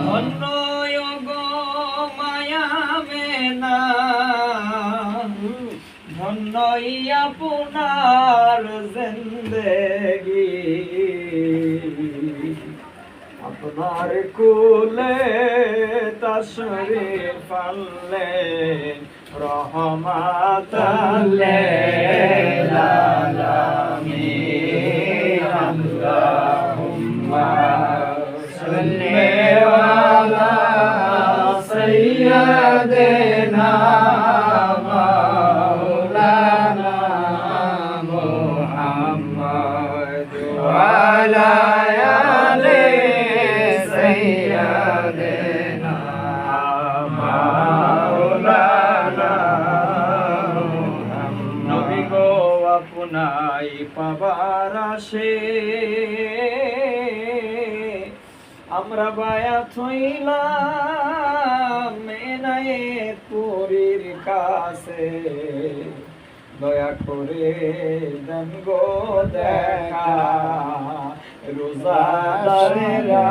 ধন্য মায়া মেনা ধন্যই আপনার জিন্দেগি আপনার কুলে তশরীফ আনলেন রহমাত আলামিন গো পাবার আসে। আমরা বায়া থইলাম মেনায়ে পুরীর কাছে। দয়া করে দেন গো দেখা, রোজাদারেরা।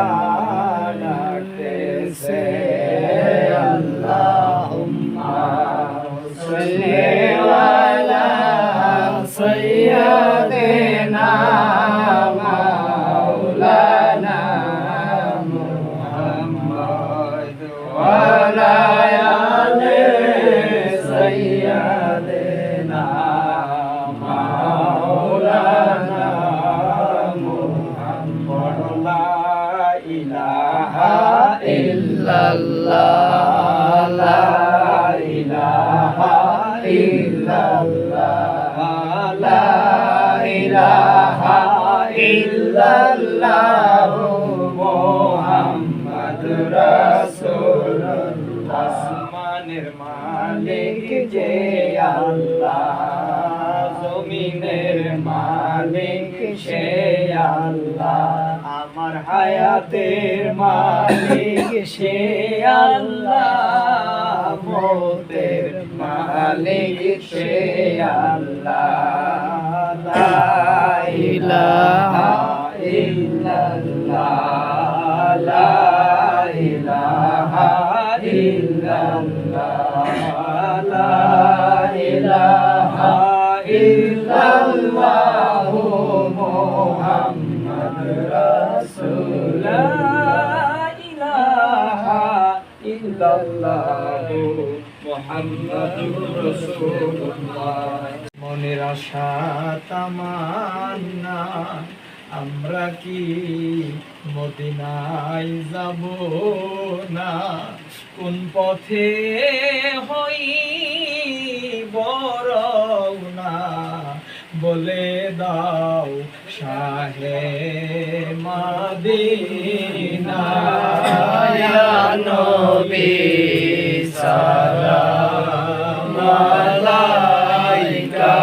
সাইয়্যিদিনা মাওলানা মুহাম্মদ ওয়া আলা আলি সাইয়্যিদিনা মাওলানা মুহাম্মদ লা ইলাহা ইল্লাল্লাহ লা ইল্লাল্লাহ মুহাম্মদ রাসূলুল্লাহ আসমানের মালিক যে আল্লাহ, জমিনের মালিক সে আল্লাহ, আমার হায়াতের মালিক সে আল্লাহ, মতের মালিক সে আল্লাহ। লা ইলাহা ইল্লাল্লাহ। লা ইলাহা ইল্লাল্লাহ। লা ইলাহা ইল্লাল্লাহ। মুহাম্মদ রাসূল মনের আশা তামান্না, আমরা কি মদিনায় যাব না? কোন পথে হই বড় না বলে দাও শাহে মাদিনা। নবী সালাম আলাইকা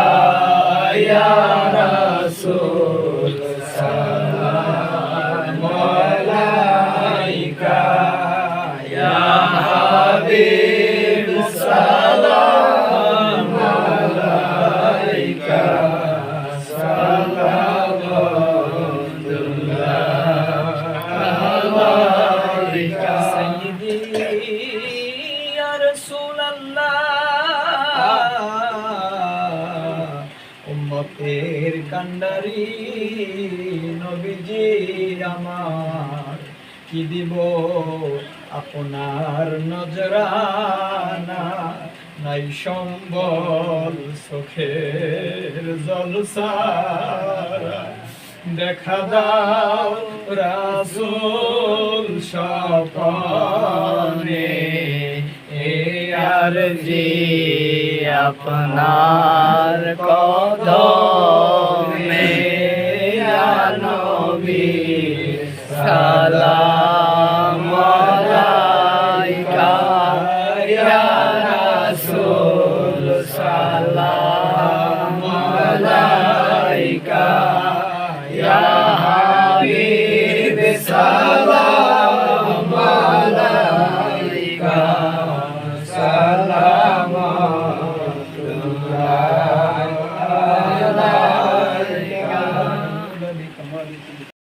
ইয়া উম্মতের কান্ডারি নবীজি আমার। কি দিব আপনার নজরানা? নাই সম্বল চোখের জলসারা। দেখা দাও রাসূল সপনে আর জি আপনার কদমে নবী সালাম।